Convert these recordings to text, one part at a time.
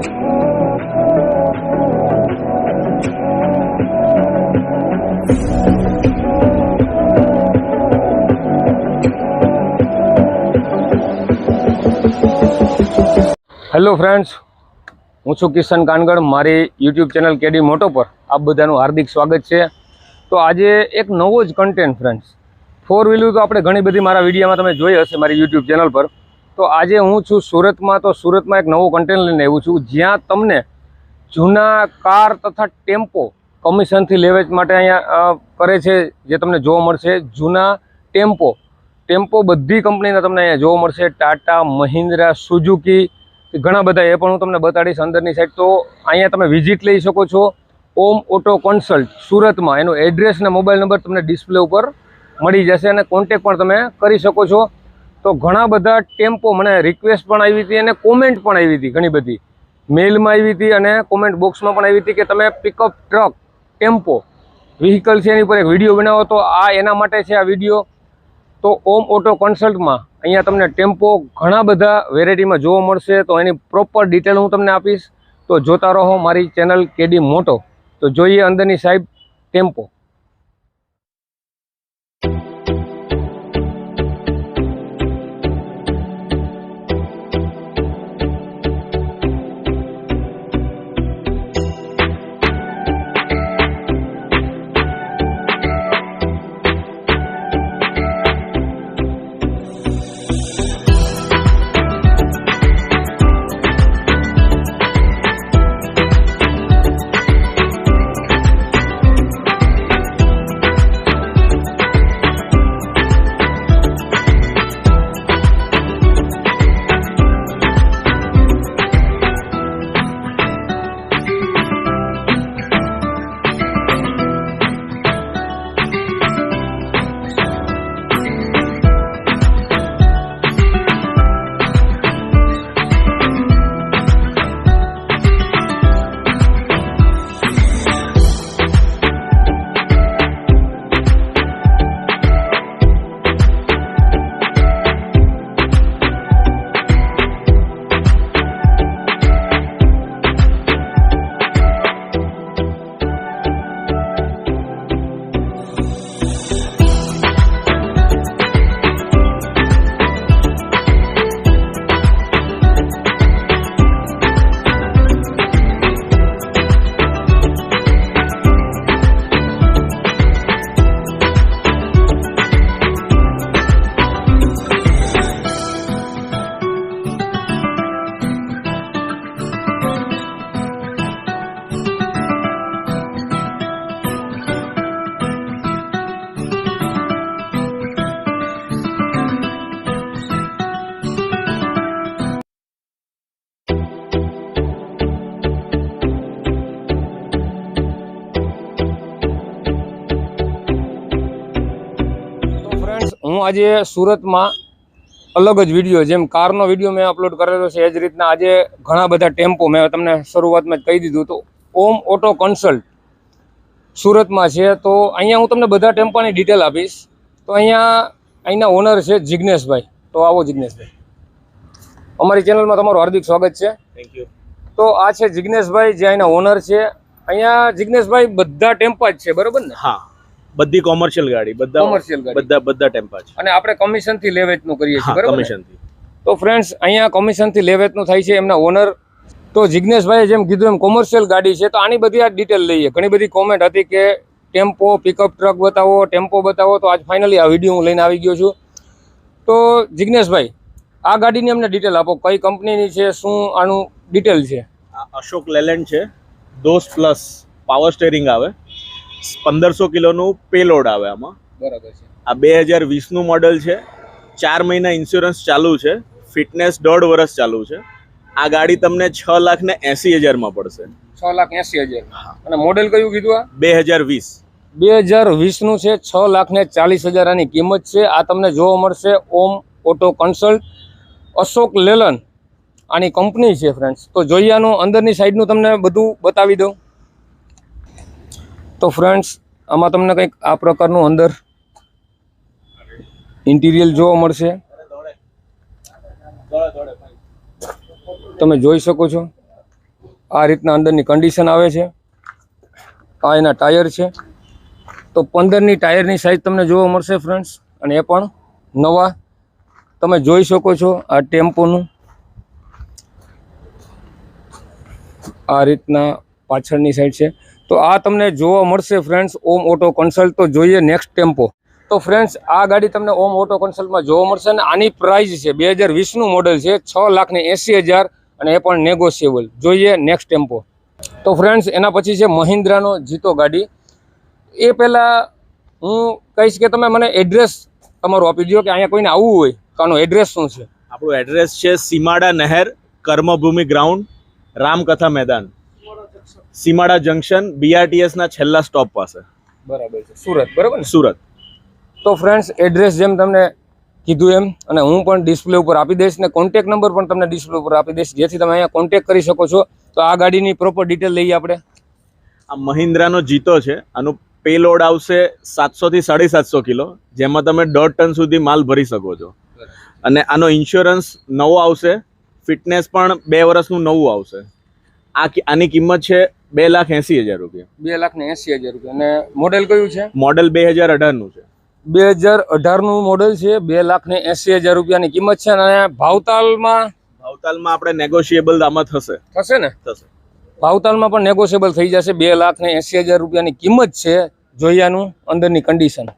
Hello friends હું છું કિશન કાનગડ. મારી યુટ્યુબ ચેનલ કેડી મોટો પર આપ બધાનું હાર્દિક સ્વાગત છે. તો આજે એક નવો જ કન્ટેન્ટ ફ્રેન્ડ્સ ફોર વ્હીલર તો આપણે ઘણી બધી મારા વિડીયોમાં તમે જોઈ હશે મારી યુટ્યુબ ચેનલ પર. તો આજે હું છું સુરતમાં, તો સુરતમાં એક નવો કન્ટેન્ટ લઈને આવ્યું છું. જ્યાં તમને જૂના કાર તથા ટેમ્પો કમિશનથી લેવેચ માટે અહીંયા કરે છે, જે તમને જોવા મળશે. જૂના ટેમ્પો ટેમ્પો બધી કંપનીના તમને અહીંયા જોવા મળશે. ટાટા, મહિન્દ્રા, સુઝુકી, ઘણા બધા. એ પણ હું તમને બતાડીશ અંદરની સાઈડ તો અહીંયા તમે વિઝિટ લઈ શકો છો ઓમ ઓટો કન્સલ્ટ સુરતમાં. એનું એડ્રેસ અને મોબાઈલ નંબર તમને ડિસ્પ્લે ઉપર મળી જશે અને કોન્ટેક પણ તમે કરી શકો છો. તો ઘણા બધા ટેમ્પો, મને રિક્વેસ્ટ પણ આવી હતી અને કોમેન્ટ પણ આવી હતી ઘણી બધી. મેલમાં આવી હતી અને કોમેન્ટ બોક્સમાં પણ આવી હતી કે તમે પિકઅપ ટ્રક ટેમ્પો વ્હીકલ છે એની પર એક વીડિયો બનાવો. તો આ એના માટે છે આ વીડિયો તો ઓમ ઓટો કન્સલ્ટમાં અહીંયા તમને ટેમ્પો ઘણા બધા વેરાયટીમાં જોવા મળશે. તો એની પ્રોપર ડિટેલ હું તમને આપીશ. તો જોતા રહો મારી ચેનલ કેડી મોટો. તો જોઈએ અંદરની સાહેબ ટેમ્પો. હું આજે સુરતમાં અલગ જ વીડિયો જેમ કારનો વીડિયો મેં અપલોડ કરેલો છે એ જ રીતના આજે ઘણા બધા ટેમ્પો મેં તમને શરૂઆતમાં જ કહી દીધું તો ઓમ ઓટો કન્સલ્ટ સુરતમાં છે તો અહીંયા હું તમને બધા ટેમ્પાની ડિટેલ આપીશ. તો અહીંયા અહીંના ઓનર છે જિજ્ઞેશભાઈ તો આવો જિજ્ઞેશભાઈ અમારી ચેનલમાં તમારું હાર્દિક સ્વાગત છે. થેન્ક યુ તો આ છે જિજ્ઞેશભાઈ જે અહીંના ઓનર છે. અહીંયા જિજ્ઞેશભાઈ બધા ટેમ્પા જ છે બરોબર ને? હા. બધી કોમર્શિયલ ગાડી બધા કોમર્શિયલ બધા બધા ટેમ્પા છે. અને આપણે કમિશનથી લે વેચનું કરીએ છીએ હા કમિશનથી તો ફ્રેન્ડ્સ અહીંયા કમિશનથી વેચનું થાય છે એમના ઓનર તો જિજ્ઞેશભાઈએ જેમ કીધું એમ કોમર્શિયલ ગાડી છે તો આની બધી આ ડિટેલ લઈએ. ઘણી બધી કોમેન્ટ હતી કે ટેમ્પો પિકઅપ ટ્રક બતાવો ટેમ્પો બતાવો તો આજ ફાઇનલી આ વીડિયો હું લઈને આવી ગયો છું. તો જિજ્ઞેશભાઈ આ ગાડીની અમને ડિટેલ આપો કઈ કંપનીની છે શું આનું ડિટેલ છે? આ અશોક લેલેન્ડ છે. દોસ્ત પ્લસ પાવર સ્ટેરિંગ આવે. પંદરસો કિલોનું પેલોડ આવે આમાં. બરાબર છે. આ બે હજાર વીસનું મોડલ છે. ચાર મહિના ઇન્સ્યોરન્સ ચાલુ છે. ફિટનેસ દોઢ વર્ષ ચાલુ છે. આ ગાડી તમને છ લાખ ને એસી હજારમાં પડશે. છ લાખ એસી હજાર. અને મોડેલ કયું કીધું આ? બે હજાર વીસ. બે હજાર વીસનું છે છ લાખ ને ચાલીસ હજાર આની કિંમત છે. આ તમને જોવા મળશે Om auto consult. Ashok Leyland આની કંપની છે ફ્રેન્ડ્સ તો જોઈએ આનું અંદરની સાઈડનું તમને બધું બતાવી દઉં. તો ફ્રેન્ડ્સ આમાં તમને કંઈક આ પ્રકારનું અંદર ઇન્ટિરિયર જોવા મળશે. તમે જોઈ શકો છો, આ રીતના અંદરની કન્ડિશન આવે છે. આ એના ટાયર છે. તો પંદરની ટાયરની સાઇઝ તમને જોવા મળશે ફ્રેન્ડ્સ અને એ પણ નવા. તમે જોઈ શકો છો આ ટેમ્પોનું. આ રીતના પાછળની સાઈડ છે. તો આ તમને જોવા મળશે ફ્રેન્ડ્સ ઓમ ઓટો કન્સલ્ટ તો જોઈએ નેક્સ્ટ ટેમ્પો તો ફ્રેન્ડ્સ આ ગાડી તમને ઓમ ઓટો કન્સલ્ટમાં જોવા મળશે અને આની પ્રાઇઝ છે બે હજાર વીસનું મોડલ છે, છ લાખ ને એંસી હજાર અને એ પણ નેગોશિયેબલ જોઈએ નેક્સ્ટ ટેમ્પો તો ફ્રેન્ડ્સ એના પછી છે મહિન્દ્રાનો જીતો ગાડી. એ પહેલાં હું કહીશ કે તમે મને એડ્રેસ તમારું આપી દો કે અહીંયા કોઈને આવવું હોય તો આનું એડ્રેસ શું છે? આપણું એડ્રેસ છે સીમાડા નહેર કર્મભૂમિ ગ્રાઉન્ડ રામકથા મેદાન. સીમાડા જંકશન બીઆરટીએસ ના છેલ્લા સ્ટોપ પાસે. બરાબર છે. સુરત બરાબર ને? સુરત. તો ફ્રેન્ડ્સ એડ્રેસ જેમ તમને કીધું એમ અને હું પણ ડિસ્પ્લે ઉપર આપી દઈશ ને કોન્ટેક નંબર પણ તમને ડિસ્પ્લે ઉપર આપી દઈશ. જેથી તમે અહીંયા કોન્ટેક કરી શકો છો. તો આ ગાડીની પ્રોપર ડિટેલ લઈએ આપણે. આ મહિન્દ્રાનો જીતો છે. આનું પે લોડ આવશે સાતસોથી સાડી સાતસો કિલો જેમાં તમે દોઢ ટન સુધી માલ ભરી શકો છો. અને આનો ઇન્સ્યોરન્સ નવો આવશે. ફિટનેસ પણ બે વર્ષનું નવું આવશે. આ આની કિંમત છે બે લાખ એંસી હજાર રૂપિયા. બે લાખ ને એંસી હજાર રૂપિયા. અને મોડેલ કયું છે? મોડેલ બે હજાર અઢારનું છે. બે હજાર અઢારનું મોડેલ છે બે લાખ ને એંસી હજાર રૂપિયાની કિંમત છે અને ભાવતાલમાં ભાવતાલમાં આપણે નેગોશિયેબલ આમાં થશે. થશે ને? થશે. ભાવતાલમાં પણ નેગોશિયેબલ થઈ જશે બે લાખ ને એંસી હજાર રૂપિયાની કિંમત છે જોયાનું અંદરની કન્ડિશન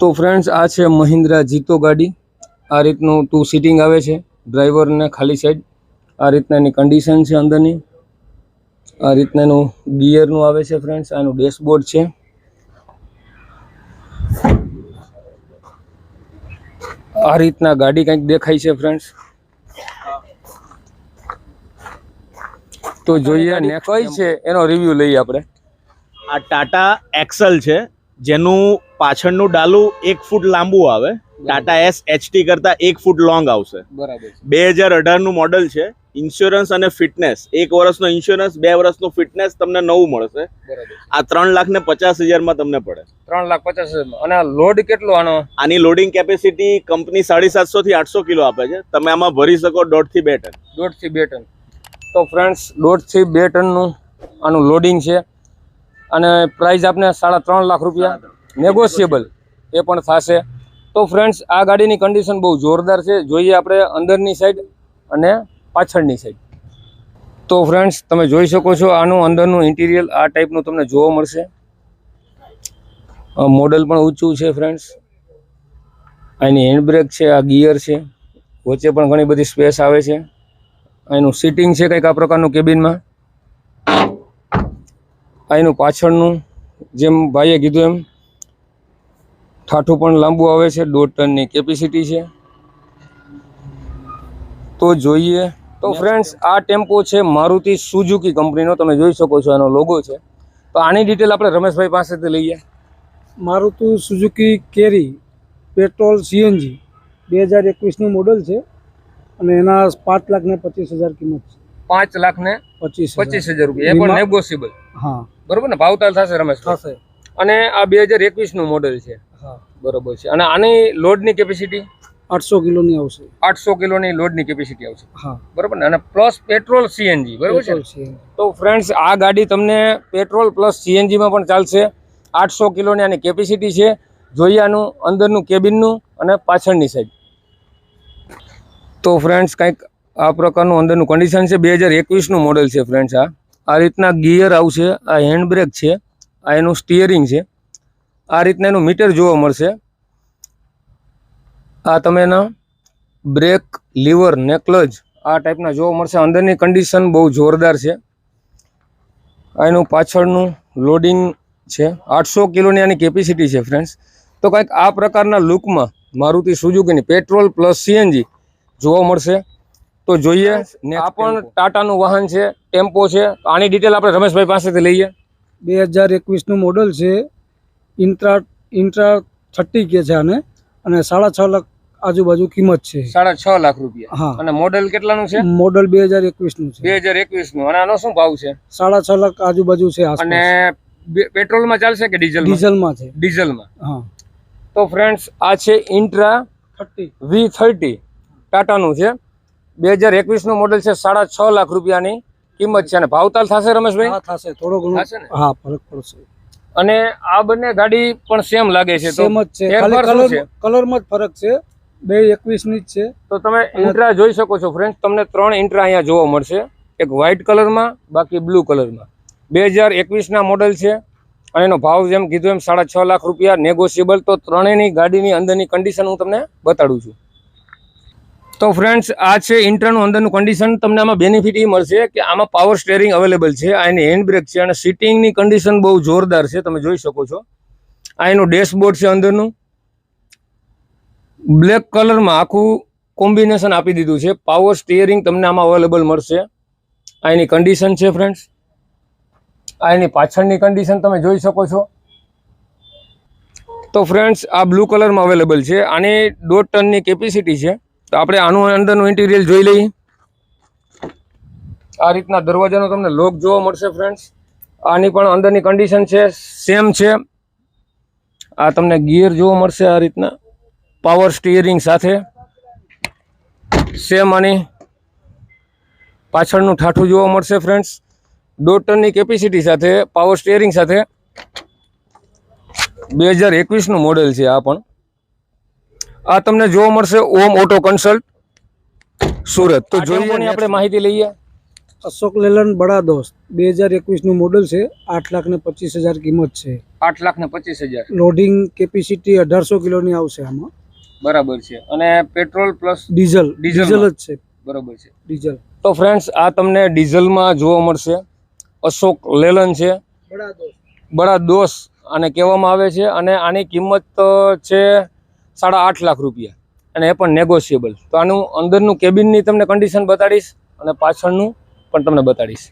તો ફ્રેન્ડ્સ આ છે મહિન્દ્રા જીતો ગાડી. આ રીતનું ટુ સીટિંગ આવે છે ડ્રાઈવરને ખાલી સાઈડ આ રીતના એની કન્ડિશન છે અંદરની. આ રીતના એનું ગિયરનું આવે છે ફ્રેન્ડ્સ આનું ડેશબોર્ડ છે. આ રીતના ગાડી કંઈક દેખાય છે ફ્રેન્ડ્સ તો જોઈએ ને કઈ છે? એનો રિવ્યુ લઈએ આપણે. આ ટાટા એક્સલ છે. જેનું પાછળનું ડાલું એક ફૂટ લાંબુ આવે. ટાટા એસ એચટી કરતા એક ફૂટ લોંગ આવશે. બરાબર બે હજાર અઢારનું મોડલ છે. ઇન્સ્યોરન્સ અને ફિટનેસ એક વર્ષનો ઇન્સ્યોરન્સ બે વર્ષનું ફિટનેસ તમને નવું મળશે. આ ત્રણ લાખ ને પચાસ હજારમાં તમને પડે. ત્રણ લાખ પચાસ હજાર અને લોડ કેટલો આનો? આની લોડિંગ કેપેસિટી કંપની સાડી સાતસો થી આઠસો કિલો આપે છે. તમે આમાં ભરી શકો દોઢથી બે ટન. દોઢથી બે ટન. તો ફ્રેન્ડ્સ દોઢથી બે ટનનું આનું લોડિંગ છે. અને પ્રાઇસ આપને સાડા ત્રણ લાખ રૂપિયા. નેગોશિયેબલ એ પણ થશે. તો ફ્રેન્ડ્સ આ ગાડીની કન્ડિશન બહુ જોરદાર છે. જોઈએ આપણે અંદરની સાઈડ અને પાછળની સાઈડ તો ફ્રેન્ડ્સ તમે જોઈ શકો છો આનું અંદરનું ઇન્ટિરિયર આ ટાઈપનું તમને જોવા મળશે. મોડલ પણ ઊંચું છે ફ્રેન્ડ્સ આની હેન્ડબ્રેક છે, આ ગિયર છે. વચ્ચે પણ ઘણી બધી સ્પેસ આવે છે. અહીંનું સીટિંગ છે કંઈક આ પ્રકારનું કેબિનમાં અહીંનું પાછળનું, જેમ ભાઈએ કીધું એમ, ઠાઠું પણ લાંબુ આવે છે, દોઢ ટનની કેપેસિટી છે. તો જોઈએ તો ફ્રેન્ડ્સ આ ટેમ્પો છે મારુતિ સુઝુકી કંપનીનો તમે જોઈ શકો છો એનો લોગો છે. તો આની ડિટેલ આપણે રમેશભાઈ પાસેથી લઈએ. Maruti Suzuki carry petrol CNG બે હજાર એકવીસનું મોડલ છે અને એના પાંચ લાખ ને પચીસ હજાર કિંમત છે. પાંચ લાખ ને પચીસ પચીસ હજાર રૂપિયા. એ પણ નેગોશિયેબલ હા. બરોબર ને? ભાવતાલ થશે રમેશ થશે. અને આ બે હજાર એકવીસનું મોડેલ છે. હા. બરોબર છે. અને આની લોડની કેપેસિટી આઠસો કિલોની આવશે. આઠસો કિલોની લોડની કેપેસિટી આવશે. હા. બરોબર ને? અને પ્લસ પેટ્રોલ સીએનજી બરોબર છે તો ફ્રેન્ડ્સ આ ગાડી તમને પેટ્રોલ પ્લસ સીએનજીમાં પણ ચાલશે. આઠસો કિલોની આની કેપેસિટી છે. આનું અંદરનું કેબિનનું અને પાછળની સાઈડ તો ફ્રેન્ડ્સ કંઈક આ પ્રકારનું અંદરનું કન્ડિશન છે. બે હજાર એકવીસનું મોડેલ છે ફ્રેન્ડ્સ આ. આ રીતના ગિયર આવશે. આ હેન્ડબ્રેક છે. આ એનું સ્ટિયરિંગ છે. આ રીતના એનું મીટર જોવા મળશે. આ તમે એના બ્રેક લીવર નેકલજ આ ટાઈપના જોવા મળશે. અંદરની કન્ડિશન બહુ જોરદાર છે. એનું પાછળનું લોડિંગ છે. આઠસો કિલોની આની કેપેસિટી છે ફ્રેન્ડ્સ તો કંઈક આ પ્રકારના લુકમાં મારુતિ સુઝુકીની પેટ્રોલ પ્લસ સીએનજી જોવા મળશે. તો જોઈએ ને આ પણ ટાટાનું વાહન છે ટેમ્પો છે. આની ડિટેલ આપણે રમેશભાઈ પાસેથી લઈએ. બે હજાર એકવીસનું મોડલ છે. ઇન્ટ્રા ઇન્ટ્રા થર્ટી કે છે આને. અને સાડા છ લાખ આજુબાજુ કિંમત છે. સાડા છ લાખ રૂપિયા. હા. અને મોડેલ કેટલાનું છે? મોડલ બે હજાર એકવીસનું છે. બે હજાર એકવીસનું. અને આનો શું ભાવ છે? સાડા છ લાખ આજુબાજુ છે અને પેટ્રોલમાં ચાલશે કે ડીઝલમાં? ડીઝલમાં છે. ડીઝલમાં. હા. તો ફ્રેન્ડ્સ આ છે ઇન્ટ્રા થર્ટી. વી થર્ટી ટાટાનું છે. બે હજાર એકવીસનું મોડેલ છે સાડા છ લાખ રૂપિયાની કિંમત છે. અને ભાવતાલ થશે રમેશભાઈ? થશે. થોડો ઘણો થશે ને? હા ફરક પડશે. અને આ બંને ગાડી પણ સેમ લાગે છે સેમ જ છે. કલરમાં જ ફરક છે. બે એકવીસની જ છે. તો તમે ઇન્ટ્રા જોઈ શકો છો ફ્રેન્ડ તમને ત્રણ ઇન્ટ્રા અહીંયા જોવા મળશે. એક વ્હાઇટ કલરમાં બાકી બ્લુ કલરમાં બે હજાર એકવીસના મોડલ છે અને એનો ભાવ જેમ કીધું એમ સાડા છ લાખ રૂપિયા નેગોશિયેબલ તો ત્રણેયની ગાડીની અંદરની કન્ડિશન હું તમને બતાડું છું. તો ફ્રેન્ડ્સ આ છે ઇન્ટ્રાનું અંદરનું કન્ડિશન તમને આમાં બેનિફિટ એ મળશે કે આમાં પાવર સ્ટેરિંગ અવેલેબલ છે. આ એની હેન્ડ બ્રેક છે અને સિટિંગની કન્ડિશન બહુ જોરદાર છે. તમે જોઈ શકો છો. આ એનું ડેશબોર્ડ છે અંદરનું. બ્લેક કલરમાં આખું કોમ્બિનેશન આપી દીધું છે. પાવર સ્ટિયરિંગ તમને આમાં અવેલેબલ મળશે. આ એની કન્ડિશન છે ફ્રેન્ડ્સ આ એની પાછળની કન્ડિશન તમે જોઈ શકો છો. તો ફ્રેન્ડ્સ આ બ્લુ કલરમાં અવેલેબલ છે. આની દોઢ ટનની કેપેસિટી છે. તો આપણે આનું અંદરનું ઇન્ટિરિયર જોઈ લઈએ. આ રીતના દરવાજાનો તમને લોક જોવા મળશે ફ્રેન્ડ્સ આની પણ અંદરની કન્ડિશન છે સેમ છે. આ તમને ગિયર જોવા મળશે આ રીતના. પાવર સ્ટીયરિંગ સાથે. સેમ આની. પાછળનું ઠાઠું જોવા મળશે ફ્રેન્ડ્સ દોઢ કેપેસિટી સાથે પાવર સ્ટીયરિંગ સાથે. બે હજાર એકવીસનું મોડેલ છે આ પણ. આ તમને જોવા મળશે ઓમ ઓટો કન્સલ્ટ સુરત. તો જોઈએ આપણે માહિતી લઈએ. અશોક લેલન બડા દોસ્ત. બે હજાર એકવીસનું મોડલ છે આઠ લાખ ને પચીસ હજાર કિંમત છે. આઠ લાખ ને પચીસ હજાર. લોડિંગ કેપેસિટી અઢારસો કિલોની આવશે આમાં. બરાબર છે. અને પેટ્રોલ પ્લસ ડીઝલ ડીઝલ જ છે. બરાબર છે. ડીઝલ. તો ફ્રેન્ડ્સ આ તમને ડીઝલમાં જોવા મળશે. અશોક લેલન છે. બડા દોસ્ત. બડા દોસ્ત. આને કહેવામાં આવે છે અને આની કિંમત છે સાડા આઠ લાખ રૂપિયા. અને એ પણ નેગોશિયેબલ તો આનું અંદરનું કેબિનની તમને કન્ડિશન બતાડીશ અને પાછળનું પણ તમને બતાડીશ.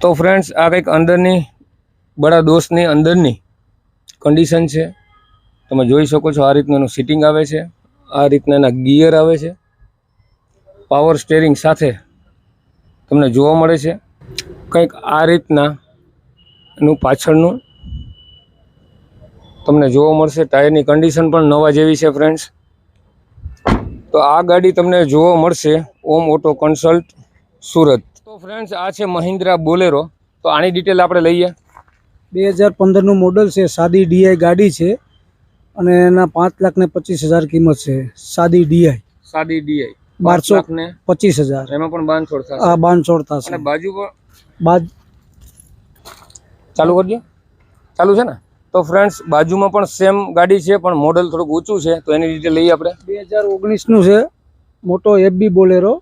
તો ફ્રેન્ડ્સ આ કંઈક અંદરની, બડા દોસ્તની અંદરની કન્ડિશન છે. તમે જોઈ શકો છો આ રીતનું એનું સિટિંગ આવે છે. આ રીતના એના ગિયર આવે છે. પાવર સ્ટેરિંગ સાથે તમને જોવા મળે છે. કંઈક આ રીતના એનું પાછળનું તમને જોવા મળશે ટાયરની કન્ડિશન પણ નવા જેવી છે ફ્રેન્ડ્સ તો આ ગાડી તમને જોવા મળશે ઓમ ઓટો કન્સલ્ટ સુરત. તો ફ્રેન્ડ્સ આ છે મહિન્દ્રા બોલેરો. તો આની ડિટેલ આપણે લઈએ. બે હજાર પંદરનું મોડલ છે સાદી ડીઆઈ ગાડી છે. અને એના પાંચ લાખ ને પચીસ હજાર કિંમત છે સાદી ડીઆઈ સાદી ડીઆઈ બારસો ને પચીસ હજાર. એમાં પણ બાંધછોડ થશે. આ બાંધછોડ થશે. બાજુ પર બાદ ચાલુ કરજો. ચાલુ છે ને? તો ફ્રેન્ડ્સ બાજુમાં પણ સેમ ગાડી છે પણ મોડલ થોડુંક ઊંચું છે તો એની રીતે લઈએ આપણે. બે હજાર ઓગણીસનું છે મોટો એફબી બોલેરો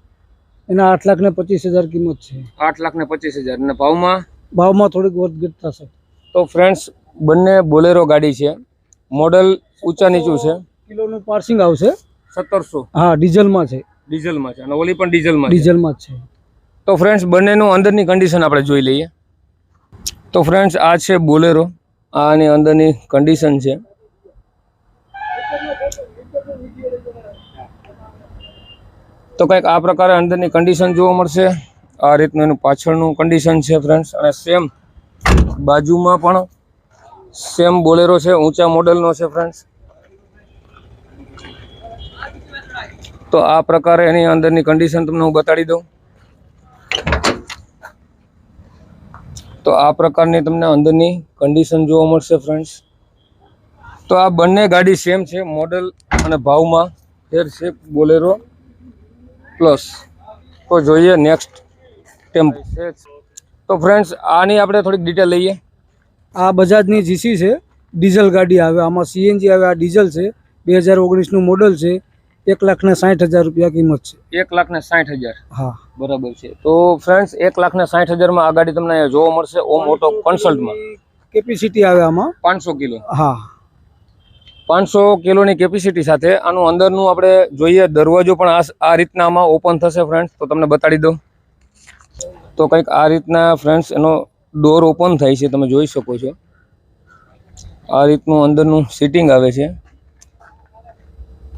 એના આઠ લાખ ને પચીસ હજાર કિંમત છે. આઠ લાખ ને પચીસ હજાર. અને ભાવમાં? ભાવમાં થોડીક વધઘટ થશે તો ફ્રેન્ડ્સ બંને બોલેરો ગાડી છે. મોડલ ઊંચા નીચું છે. કિલોનું પાર્સિંગ આવશે. સત્તરસો. હા ડીઝલમાં છે. ડીઝલમાં છે. અને ઓલી પણ ડીઝલમાં ડીઝલમાં જ છે. તો ફ્રેન્ડ્સ બંનેનું અંદરની કન્ડિશન આપણે જોઈ લઈએ. તો ફ્રેન્ડ્સ આ છે બોલેરો. આની અંદરની કન્ડિશન છે. તો કંઈક આ પ્રકારે અંદરની કન્ડિશન જોવા મળશે. આ રીતનું એનું પાછળનું કન્ડિશન છે ફ્રેન્ડ્સ અને સેમ બાજુમાં પણ સેમ બોલેરો છે, ઊંચા મોડલનો છે ફ્રેન્ડ્સ તો આ પ્રકારે એની અંદરની કન્ડિશન તમને હું બતાડી દઉં. તો આ પ્રકારની તમને અંદરની કન્ડિશન જોવા મળશે ફ્રેન્ડ્સ તો આ બંને ગાડી સેમ છે મોડલ અને ભાવમાં ફેર છે બોલેરો પ્લસ તો જોઈએ નેક્સ્ટ ટેમ્પો તો ફ્રેન્ડ્સ આની આપણે થોડીક ડિટેલ લઈએ. આ બજાજની જીસી છે ડીઝલ ગાડી આવે. આમાં સીએનજી આવે આ ડીઝલ છે. બે હજાર ઓગણીસનું મોડલ છે. એક લાખ ને સાઠ હજાર રૂપિયા કિંમત છે. એક લાખ ને સાઠ હજાર. હા. બરાબર છે. તો ફ્રેન્ડ્સ એક લાખ ને સાઠ હજારમાં આ ગાડી તમને જોવા મળશે ઓમ ઓટો કન્સલ્ટમાં કેપેસિટી આવે આમાં? પાંચસો કિલો. હા. પાંચસો કિલોની કેપેસિટી સાથે આનું અંદરનું આપણે જોઈએ દરવાજો પણ આ રીતના આમાં ઓપન થશે ફ્રેન્ડ્સ તો તમને બતાડી દઉં. તો કંઈક આ રીતના ફ્રેન્ડ્સ એનો ડોર ઓપન થાય છે તમે જોઈ શકો છો. આ રીતનું અંદરનું સીટિંગ આવે છે.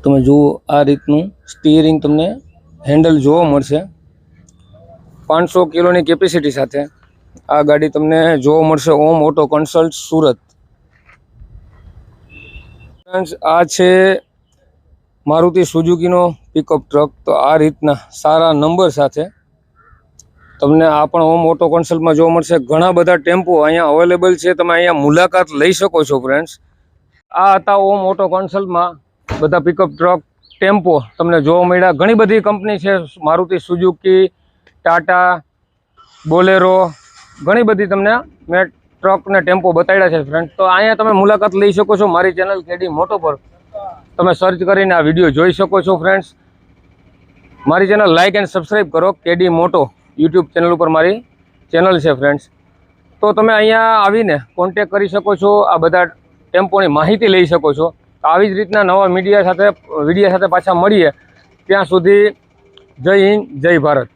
તમે જુઓ આ રીતનું સ્ટીયરિંગ તમને હેન્ડલ જોવા મળશે. પાંચસો કિલોની કેપેસિટી સાથે આ ગાડી તમને જોવા મળશે ઓમ ઓટો કન્સલ્ટ સુરત. આ છે મારુતિ સુઝુકીનો પિકઅપ ટ્રક તો આ રીતના સારા નંબર સાથે તમને આ પણ હોમ ઓટો કન્સલ્ટમાં જોવા મળશે. ઘણા બધા ટેમ્પો અહીંયા અવેલેબલ છે. તમે અહીંયા મુલાકાત લઈ શકો છો ફ્રેન્ડ્સ આ હતા ઓમ ઓટો કન્સલ્ટમાં બધા પિકઅપ ટ્રક ટેમ્પો તમને જોવા મળ્યા. ઘણી બધી કંપની છે, મારુતિ સુઝુકી ટાટા, બોલેરો, ઘણી બધી તમને મેં ટ્રક ને ટેમ્પો બતાવ્યા છે ફ્રેન્ડ તો અહીંયા તમે મુલાકાત લઈ શકો છો મારી ચેનલ કેડી મોટો પર. તમે સર્ચ કરીને આ વીડિયો જોઈ શકો છો ફ્રેન્ડ્સ મારી ચેનલ લાઇક એન્ડ સબસ્ક્રાઈબ કરો કેડી મોટો યુટ્યુબ ચેનલ ઉપર મારી ચેનલ છે ફ્રેન્ડ્સ તો તમે અહીંયા આવીને કોન્ટેક કરી શકો છો, આ બધા ટેમ્પોની માહિતી લઈ શકો છો. તો આવી જ રીતના નવા મીડિયા સાથે વિડીયા સાથે પાછા મળીએ. ત્યાં સુધી જય હિન્દ, જય ભારત.